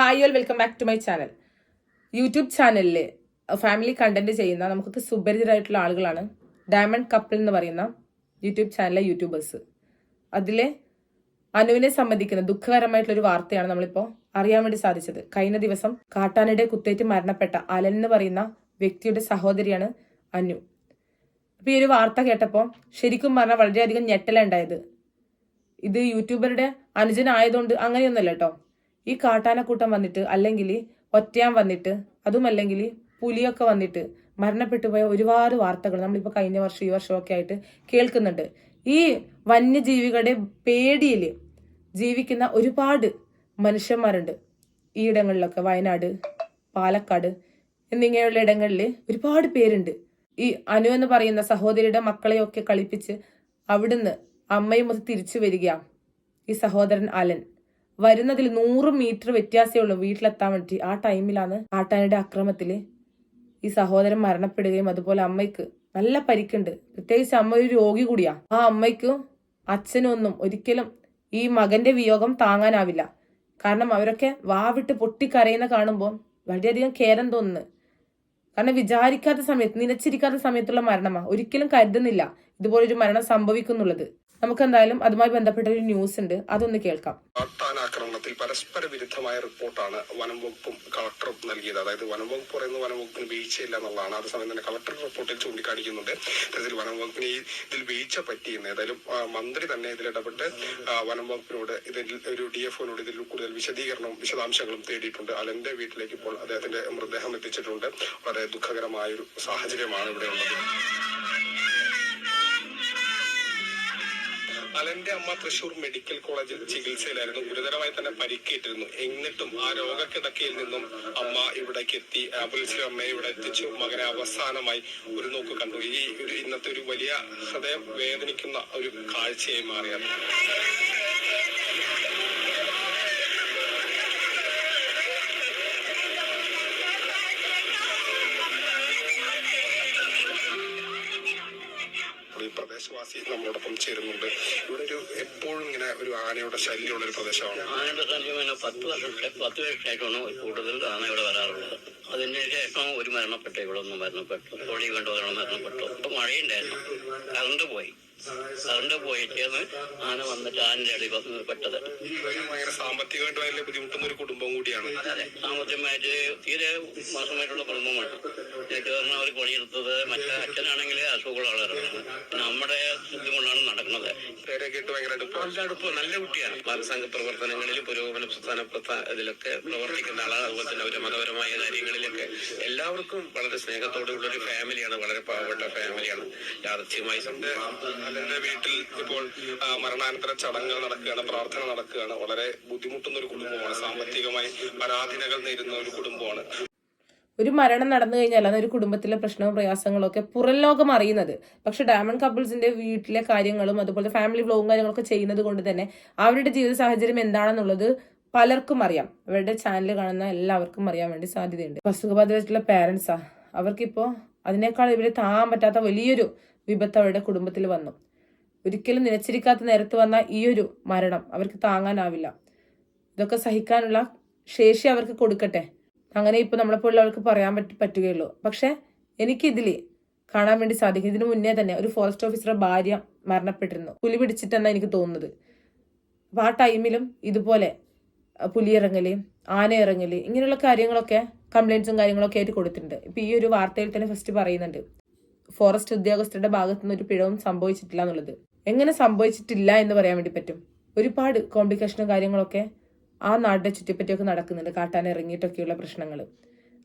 Hi all welcome back to my channel YouTube ചാനലിൽ family content ചെയ്യുന്ന നമുക്കൊക്കെ സുപരിചിതരായിട്ടുള്ള ആളുകളാണ്. ഡയമണ്ട് കപ്പിൾ എന്ന് പറയുന്ന യൂട്യൂബ് ചാനലിലെ യൂട്യൂബേഴ്സ് അതിലെ അനുവിനെ സംബന്ധിക്കുന്ന ദുഃഖകരമായിട്ടുള്ള ഒരു വാർത്തയാണ് നമ്മളിപ്പോൾ അറിയാൻ വേണ്ടി സാധിച്ചത്. കഴിഞ്ഞ ദിവസം കാട്ടാനയുടെ കുത്തേറ്റ് മരണപ്പെട്ട അലൻ എന്ന് പറയുന്ന വ്യക്തിയുടെ സഹോദരിയാണ് അനു. അപ്പോൾ ഈ ഒരു വാർത്ത കേട്ടപ്പോൾ ശരിക്കും പറഞ്ഞാൽ വളരെയധികം ഞെട്ടലുണ്ടായത് ഇത് യൂട്യൂബറുടെ അനുജനായതുകൊണ്ട് അങ്ങനെയൊന്നുമല്ല കേട്ടോ. ഈ കാട്ടാനക്കൂട്ടം വന്നിട്ട് അല്ലെങ്കിൽ ഒറ്റയാൻ വന്നിട്ട് അതുമല്ലെങ്കിൽ പുലിയൊക്കെ വന്നിട്ട് മരണപ്പെട്ടു പോയ ഒരുപാട് വാർത്തകൾ നമ്മളിപ്പോൾ കഴിഞ്ഞ വർഷം ഈ വർഷമൊക്കെ ആയിട്ട് കേൾക്കുന്നുണ്ട്. ഈ വന്യജീവികളുടെ പേടിയിൽ ജീവിക്കുന്ന ഒരുപാട് മനുഷ്യന്മാരുണ്ട്. ഈ ഇടങ്ങളിലൊക്കെ വയനാട് പാലക്കാട് എന്നിങ്ങനെയുള്ള ഇടങ്ങളിൽ ഒരുപാട് പേരുണ്ട്. ഈ അനു എന്ന് പറയുന്ന സഹോദരിയുടെ മക്കളെയൊക്കെ കളിപ്പിച്ച് അവിടുന്ന് അമ്മയും ഒന്ന് തിരിച്ചു വരിക ഈ സഹോദരൻ അലൻ. വരുന്നതിൽ നൂറ് മീറ്റർ വ്യത്യാസമേ ഉള്ളൂ വീട്ടിലെത്താൻ വേണ്ടി. ആ ടൈമിലാണ് ആട്ടാനയുടെ അക്രമത്തിൽ ഈ സഹോദരൻ മരണപ്പെടുകയും അതുപോലെ അമ്മയ്ക്ക് നല്ല പരിക്കുണ്ട്. പ്രത്യേകിച്ച് അമ്മ ഒരു രോഗി കൂടിയാ. ആ അമ്മയ്ക്കും അച്ഛനൊന്നും ഒരിക്കലും ഈ മകന്റെ വിയോഗം താങ്ങാനാവില്ല. കാരണം അവരൊക്കെ വാവിട്ട് പൊട്ടിക്കരയുന്ന കാണുമ്പോൾ വളരെയധികം കേരം തോന്നുന്നു. കാരണം വിചാരിക്കാത്ത സമയത്ത് നിലച്ചിരിക്കാത്ത സമയത്തുള്ള മരണമാ. ഒരിക്കലും കരുതുന്നില്ല ഇതുപോലൊരു മരണം സംഭവിക്കുന്നുള്ളത്. നമുക്ക് എന്തായാലും അതുമായി ബന്ധപ്പെട്ട ഒരു ന്യൂസ് ഉണ്ട്. അതൊന്ന് കേൾക്കാം. ആക്രമണത്തിൽ പരസ്പര വിരുദ്ധമായ റിപ്പോർട്ടാണ് വനം വകുപ്പും കളക്ടറും നൽകിയത്. അതായത് വനം വകുപ്പ് പറയുന്നത് വനം വകുപ്പിന് വീഴ്ചയില്ല എന്നുള്ളതാണ്. അതേസമയം തന്നെ കളക്ടർ റിപ്പോർട്ടിൽ ചൂണ്ടിക്കാണിക്കുന്നുണ്ട്. ഇത്തരത്തിൽ വനം വകുപ്പിന് ഇതിൽ വീഴ്ച പറ്റിയെന്ന്. ഏതായാലും മന്ത്രി തന്നെ ഇതിൽ ഇടപെട്ട് വനം വകുപ്പിനോട് ഇതിൽ ഒരു ഡി എഫ് ഒനോട് ഇതിൽ കൂടുതൽ വിശദീകരണവും വിശദാംശങ്ങളും തേടിയിട്ടുണ്ട്. അലന്റെ വീട്ടിലേക്ക് ഇപ്പോൾ അദ്ദേഹത്തിന്റെ മൃതദേഹം എത്തിച്ചിട്ടുണ്ട്. വളരെ ദുഃഖകരമായ ഒരു സാഹചര്യമാണ് ഇവിടെ ഉള്ളത്. അലന്റെ അമ്മ തൃശൂർ മെഡിക്കൽ കോളേജിൽ ചികിത്സയിലായിരുന്നു. ഗുരുതരമായി തന്നെ പരിക്കേറ്റിരുന്നു. എന്നിട്ടും ആ രോഗക്കിടക്കയിൽ നിന്നും അമ്മ ഇവിടേക്ക് എത്തി. ആംബുലൻസിൽ അമ്മയെ ഇവിടെ എത്തിച്ചു. മകനെ അവസാനമായി ഒരു നോക്ക് കണ്ടു. ഈ ഇന്നത്തെ ഒരു വലിയ ഹൃദയം വേദനിക്കുന്ന ഒരു കാഴ്ചയായി മാറിയത്. പ്രദേശവാസി നമ്മളോടൊപ്പം ചേരുന്നുണ്ട് ഇവിടെ ഒരു എപ്പോഴും ഇങ്ങനെ ഒരു ആനയുടെ ശല്യമുള്ള ഒരു പ്രദേശമാണ്. ആനയുടെ ശല്യം പത്ത് വർഷത്തെ പത്ത് വർഷമായിട്ടാണ് കൂടുതൽ ആന ഇവിടെ വരാറുള്ളത്. അതിന് ശേഷം ഒരു മരണപ്പെട്ടു ഇവിടെ ഒന്നും മരണപ്പെട്ടു. കോഴി കണ്ടു മരണപ്പെട്ടു. മഴയുണ്ടായിരുന്നു. കറണ്ട് പോയി. കറണ്ട് പോയിട്ടാണ് ആന വന്നിട്ട് ആനന്റെ അടി പെട്ടത്. ഭയങ്കര സാമ്പത്തികമായിട്ട് വലിയ ബുദ്ധിമുട്ടുന്ന ഒരു കുടുംബം കൂടിയാണ്. അതെ സാമ്പത്തികമായിട്ട് തീരെ മോശമായിട്ടുള്ള കുടുംബമാണ് എന്നിട്ട് പറഞ്ഞാൽ അവർ പണിയെടുത്തത് മറ്റേ അച്ഛനാണെങ്കിൽ അസുഖമുള്ള ആളുകളാണ് നമ്മുടെ ബുദ്ധിമുട്ടാണ് നടക്കുന്നത്. പേരൊക്കെ ഇട്ട് ഭയങ്കര അടുപ്പം. നല്ല അടുപ്പ് നല്ല കുട്ടിയാണ്. ബാലസംഘ പ്രവർത്തനങ്ങളിൽ പുരോഗമന പ്രസ്ഥാ- ഇതിലൊക്കെ പ്രവർത്തിക്കുന്ന ആളാണ്. അതുപോലെ തന്നെ അവരുടെ മതപരമായ കാര്യങ്ങളിലൊക്കെ എല്ലാവർക്കും വളരെ സ്നേഹത്തോടെയുള്ള ഒരു ഫാമിലിയാണ്. വളരെ പാവപ്പെട്ട ഫാമിലിയാണ്. യാഥാർത്ഥ്യമായി അലന്റെ വീട്ടിൽ ഇപ്പോൾ മരണാനന്തര ചടങ്ങുകൾ നടക്കുകയാണ് പ്രാർത്ഥന നടക്കുകയാണ്. വളരെ ബുദ്ധിമുട്ടുന്ന ഒരു കുടുംബമാണ്. സാമ്പത്തികമായി പരാധീനകൾ നേരിടുന്ന ഒരു കുടുംബമാണ്. ഒരു മരണം നടന്നു കഴിഞ്ഞാൽ അതൊരു കുടുംബത്തിലെ പ്രശ്നവും പ്രയാസങ്ങളും ഒക്കെ പുറം ലോകം അറിയുന്നത്. പക്ഷെ ഡയമണ്ട് കപ്പിൾസിന്റെ വീട്ടിലെ കാര്യങ്ങളും അതുപോലെ ഫാമിലി വ്ലോഗും കാര്യങ്ങളൊക്കെ ചെയ്യുന്നത് കൊണ്ട് തന്നെ അവരുടെ ജീവിത സാഹചര്യം എന്താണെന്നുള്ളത് പലർക്കും അറിയാം. അവരുടെ ചാനൽ കാണുന്ന എല്ലാവർക്കും അറിയാൻ വേണ്ടി സാധ്യതയുണ്ട്. അസുഖബാധിതരായിട്ടുള്ള പാരൻസാ അവർക്കിപ്പോ അതിനേക്കാൾ ഇവരെ താങ്ങാൻ പറ്റാത്ത വലിയൊരു വിപത്ത് അവരുടെ കുടുംബത്തിൽ വന്നു. ഒരിക്കലും നിലച്ചിരിക്കാത്ത നേരത്ത് വന്ന ഈ ഒരു മരണം അവർക്ക് താങ്ങാനാവില്ല. ഇതൊക്കെ സഹിക്കാനുള്ള ശേഷി അവർക്ക് കൊടുക്കട്ടെ. അങ്ങനെ ഇപ്പൊ നമ്മളെപ്പോലുള്ളവർക്ക് പറയാൻ പറ്റി പറ്റുകയുള്ളൂ. പക്ഷെ എനിക്കിതിൽ കാണാൻ വേണ്ടി സാധിക്കും. ഇതിനു മുന്നേ തന്നെ ഒരു ഫോറസ്റ്റ് ഓഫീസറുടെ ഭാര്യ മരണപ്പെട്ടിരുന്നു. പുലി പിടിച്ചിട്ടെന്നാണ് എനിക്ക് തോന്നുന്നത്. അപ്പൊ ആ ടൈമിലും ഇതുപോലെ അഹ് പുലി ഇറങ്ങൽ ആന ഇറങ്ങൽ ഇങ്ങനെയുള്ള കാര്യങ്ങളൊക്കെ കംപ്ലൈൻസും കാര്യങ്ങളൊക്കെ ആയിട്ട് കൊടുത്തിട്ടുണ്ട്. ഇപ്പൊ ഈ ഒരു വാർത്തയിൽ തന്നെ ഫസ്റ്റ് പറയുന്നുണ്ട്. ഫോറസ്റ്റ് ഉദ്യോഗസ്ഥരുടെ ഭാഗത്തു നിന്ന് ഒരു പിഴവും സംഭവിച്ചിട്ടില്ല എന്നുള്ളത്. എങ്ങനെ സംഭവിച്ചിട്ടില്ല എന്ന് പറയാൻ വേണ്ടി പറ്റും? ഒരുപാട് കോംപ്ലിക്കേഷനും കാര്യങ്ങളൊക്കെ ആ നാടിനെ ചുറ്റിപ്പറ്റിയൊക്കെ നടക്കുന്നുണ്ട്. കാട്ടാൻ ഇറങ്ങിയിട്ടൊക്കെയുള്ള പ്രശ്നങ്ങൾ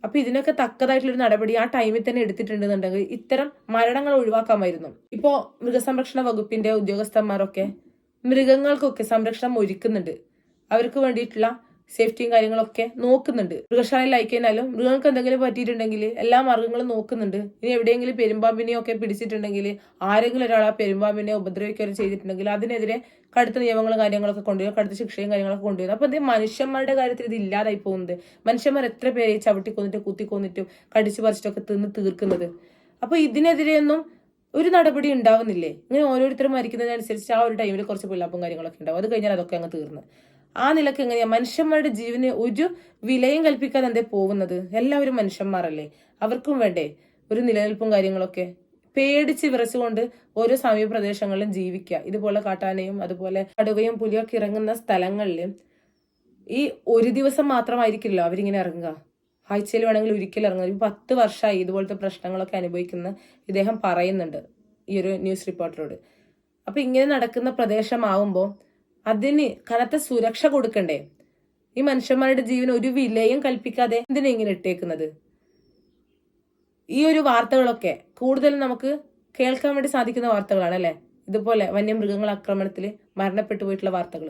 അപ്പൊ ഇതിനൊക്കെ തക്കതായിട്ടുള്ളൊരു നടപടി ആ ടൈമിൽ തന്നെ എടുത്തിട്ടുണ്ടെന്നുണ്ടെങ്കിൽ ഇത്തരം മരണങ്ങൾ ഒഴിവാക്കാമായിരുന്നു. ഇപ്പോ മൃഗസംരക്ഷണ വകുപ്പിന്റെ ഉദ്യോഗസ്ഥന്മാരൊക്കെ മൃഗങ്ങൾക്കൊക്കെ സംരക്ഷണം ഒരുക്കുന്നുണ്ട്. അവർക്ക് വേണ്ടിയിട്ടുള്ള സേഫ്റ്റിയും കാര്യങ്ങളൊക്കെ നോക്കുന്നുണ്ട്. മൃഗശാലയിൽ അയക്കാനാലും മൃഗങ്ങൾക്ക് എന്തെങ്കിലും പറ്റിയിട്ടുണ്ടെങ്കിൽ എല്ലാ മാർഗങ്ങളും നോക്കുന്നുണ്ട്. ഇനി എവിടെയെങ്കിലും പെരുമ്പാമ്പിനെയോ ഒക്കെ പിടിച്ചിട്ടുണ്ടെങ്കിൽ ആരെങ്കിലും ഒരാൾ ആ പെരുമ്പാമ്പിനെ ഉപദ്രവിക്കുകയോ ചെയ്തിട്ടുണ്ടെങ്കിൽ അതിനെതിരെ കടുത്ത നിയമങ്ങളും കാര്യങ്ങളൊക്കെ കൊണ്ടുവരും. കടുത്ത ശിക്ഷയും കാര്യങ്ങളൊക്കെ കൊണ്ടുവരും. അപ്പൊ ഇത് മനുഷ്യന്മാരുടെ കാര്യത്തിൽ ഇത് ഇല്ലാതായി പോകുന്നത്. മനുഷ്യന്മാർ എത്ര പേരെ കുത്തി കൊന്നിട്ടും കടിച്ചു പറിച്ചിട്ടൊക്കെ തിന്ന് തീർക്കുന്നത്? അപ്പൊ ഇതിനെതിരെയൊന്നും ഒരു നടപടി ഉണ്ടാവുന്നില്ലേ? ഇങ്ങനെ ഓരോരുത്തരും മരിക്കുന്നതിനനുസരിച്ച് ആ ഒരു ടൈമിൽ കുറച്ച് പിള്ളാപ്പും കാര്യങ്ങളൊക്കെ ഉണ്ടാവും. അത് കഴിഞ്ഞാൽ അതൊക്കെ അങ്ങ് തീർന്ന്. ആ നിലയ്ക്ക് എങ്ങനെയാ മനുഷ്യന്മാരുടെ ജീവന് ഒരു വിലയും കൽപ്പിക്കാതെ എന്തേ പോകുന്നത്? എല്ലാവരും മനുഷ്യന്മാരല്ലേ? അവർക്കും വേണ്ടേ ഒരു നിലനിൽപ്പും കാര്യങ്ങളൊക്കെ? പേടിച്ച് വിറച്ചുകൊണ്ട് ഓരോ സമീപ പ്രദേശങ്ങളിലും ജീവിക്കുക. ഇതുപോലെ കാട്ടാനയും അതുപോലെ കടുവയും പുലിയൊക്കെ ഇറങ്ങുന്ന സ്ഥലങ്ങളിൽ ഈ ഒരു ദിവസം മാത്രമായിരിക്കില്ല അവരിങ്ങനെ ഇറങ്ങുക. ആഴ്ചയിൽ വേണമെങ്കിൽ ഒരിക്കലും ഇറങ്ങുക. ഒരു പത്ത് വർഷമായി ഇതുപോലത്തെ പ്രശ്നങ്ങളൊക്കെ അനുഭവിക്കുന്ന ഇദ്ദേഹം പറയുന്നുണ്ട് ഈ ഒരു ന്യൂസ് റിപ്പോർട്ടറോട് അപ്പൊ ഇങ്ങനെ നടക്കുന്ന പ്രദേശമാവുമ്പോൾ അതിന് കനത്ത സുരക്ഷ കൊടുക്കണ്ടേ? ഈ മനുഷ്യന്മാരുടെ ജീവൻ ഒരു വിലയും കൽപ്പിക്കാതെ എന്തിനാ ഇങ്ങനെ ഇട്ടേക്കുന്നത്? ഈ ഒരു വാർത്തകളൊക്കെ കൂടുതലും നമുക്ക് കേൾക്കാൻ വേണ്ടി സാധിക്കുന്ന വാർത്തകളാണ് അല്ലെ? ഇതുപോലെ വന്യമൃഗങ്ങൾ ആക്രമണത്തിൽ മരണപ്പെട്ടു പോയിട്ടുള്ള വാർത്തകൾ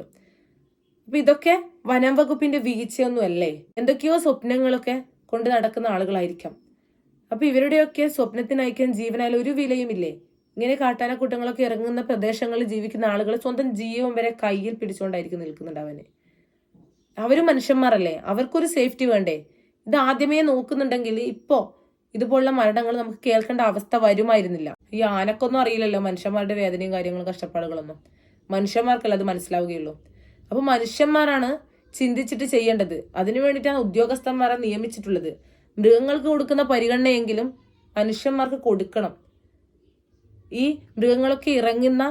അപ്പൊ ഇതൊക്കെ വനം വകുപ്പിന്റെ വീഴ്ചയൊന്നും അല്ലേ എന്തൊക്കെയോ സ്വപ്നങ്ങളൊക്കെ കൊണ്ട് നടക്കുന്ന ആളുകളായിരിക്കാം. അപ്പൊ ഇവരുടെയൊക്കെ സ്വപ്നത്തിനയക്കാൻ ജീവനായാലും ഒരു വിലയുമില്ലേ? ഇങ്ങനെ കാട്ടാനക്കൂട്ടങ്ങളൊക്കെ ഇറങ്ങുന്ന പ്രദേശങ്ങളിൽ ജീവിക്കുന്ന ആളുകൾ സ്വന്തം ജീവൻ വരെ കയ്യിൽ പിടിച്ചുകൊണ്ടായിരിക്കും നിൽക്കുന്നുണ്ട് അവന്. അവരും മനുഷ്യന്മാരല്ലേ? അവർക്കൊരു സേഫ്റ്റി വേണ്ടേ? ഇത് ആദ്യമേ നോക്കുന്നുണ്ടെങ്കിൽ ഇപ്പോ ഇതുപോലുള്ള മരണങ്ങൾ നമുക്ക് കേൾക്കേണ്ട അവസ്ഥ വരുമായിരുന്നില്ല. ഈ ആനക്കൊന്നും അറിയില്ലല്ലോ മനുഷ്യന്മാരുടെ വേദനയും കാര്യങ്ങളും കഷ്ടപ്പാടുകളൊന്നും. മനുഷ്യന്മാർക്കല്ല അത് മനസ്സിലാവുകയുള്ളൂ. അപ്പൊ മനുഷ്യന്മാരാണ് ചിന്തിച്ചിട്ട് ചെയ്യേണ്ടത്. അതിനു വേണ്ടിയിട്ടാണ് ഉദ്യോഗസ്ഥന്മാരെ നിയമിച്ചിട്ടുള്ളത്. മൃഗങ്ങൾക്ക് കൊടുക്കുന്ന പരിഗണനയെങ്കിലും മനുഷ്യന്മാർക്ക് കൊടുക്കണം. ഈ മൃഗങ്ങളൊക്കെ ഇറങ്ങുന്ന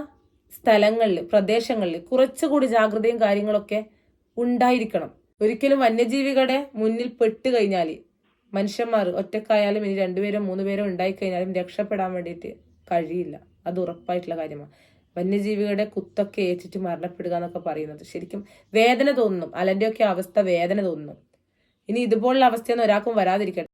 സ്ഥലങ്ങളിൽ പ്രദേശങ്ങളിൽ കുറച്ചുകൂടി ജാഗ്രതയും കാര്യങ്ങളൊക്കെ ഉണ്ടായിരിക്കണം. ഒരിക്കലും വന്യജീവികളുടെ മുന്നിൽ പെട്ട് കഴിഞ്ഞാൽ മനുഷ്യന്മാർ ഒറ്റക്കായാലും ഇനി രണ്ടുപേരോ പേരോ ഉണ്ടായിക്കഴിഞ്ഞാലും രക്ഷപ്പെടാൻ വേണ്ടിയിട്ട് കഴിയില്ല. അത് ഉറപ്പായിട്ടുള്ള കാര്യമാണ്. വന്യജീവികളുടെ കുത്തൊക്കെ ഏറ്റിട്ട് മരണപ്പെടുക എന്നൊക്കെ പറയുന്നത്. ശരിക്കും വേദന തോന്നുന്നു. അലന്റെയൊക്കെ അവസ്ഥ വേദന തോന്നുന്നു. ഇനി ഇതുപോലുള്ള അവസ്ഥയൊന്നും ഒരാൾക്കും വരാതിരിക്കട്ടെ.